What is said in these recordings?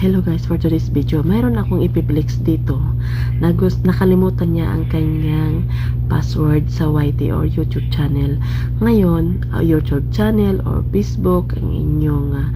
Hello guys, for today's video, mayroon akong ipiplex dito. Nagos, nakalimutan niya ang kanyang password sa YT or YouTube channel. Ngayon, uh, YouTube channel or Facebook, ang inyong uh,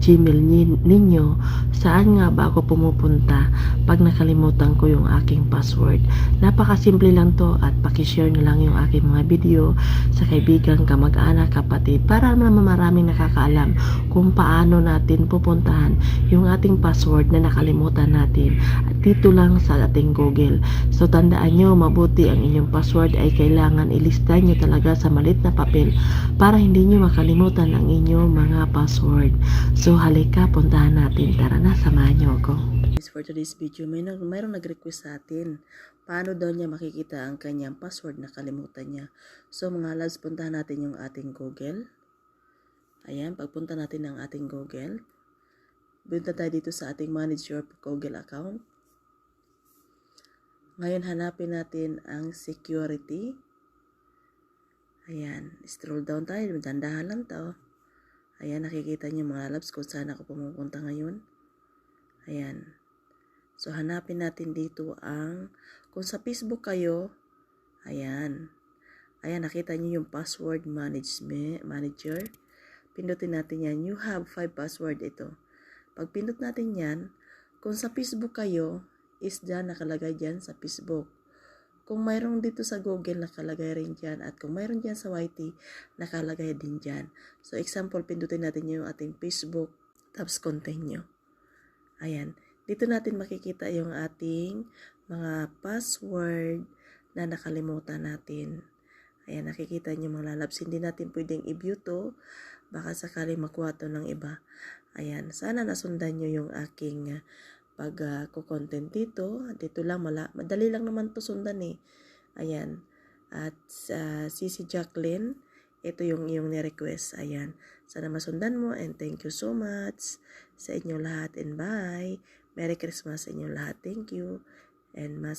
Gmail nin- ninyo, saan nga ba ako pumupunta pag nakalimutan ko yung aking password? Napakasimple lang to at pakishare na lang yung aking mga video sa kaibigan, kamag-anak, kapatid para naman maraming nakakaalam kung paano natin pupuntahan yung ating password na nakalimutan natin at dito lang sa ating Google. So tandaan nyo, mabuti ang inyong password ay kailangan ilista nyo talaga sa malit na papel para hindi nyo makalimutan ang inyong mga password. So halika, puntahan natin. Tara na, samahan nyo ako. For today's video, may nag mayroong nag-request sa atin. Paano daw niya makikita ang kanyang password na kalimutan niya? So mga lads, puntahan natin yung ating Google. Ayan, pagpunta natin ng ating Google. Punta tayo dito sa ating manage your Google account. Ngayon hanapin natin ang security. Ayan, scroll down tayo. Dandahan lang to. Ayan, nakikita niyo mga labs kung saan ako pumupunta ngayon. Ayan. So, hanapin natin dito ang, kung sa Facebook kayo, ayan. Ayan, nakita niyo yung password management, manager. Pindutin natin yan. You have five password ito. Pag pindot natin yan, kung sa Facebook kayo, is dyan, nakalagay dyan sa Facebook. Kung mayroong dito sa Google, nakalagay rin dyan. At kung mayroon dyan sa YT, nakalagay din dyan. So, example, pindutin natin yung ating Facebook, tapos continue. Ayan. Dito natin makikita yung ating mga password na nakalimutan natin. Ayan, nakikita niyo mga lalabs. Hindi natin pwedeng i-view to. Baka sakali makuha to ng iba. Ayan, sana nasundan nyo yung aking uh, pag-content dito. Dito lang, mala madali lang naman to sundan eh. Ayan. At uh, si si Jacqueline, ito yung iyong ni-request. Ayan. Sana masundan mo and thank you so much sa inyong lahat and bye. Merry Christmas sa inyong lahat. Thank you. And mas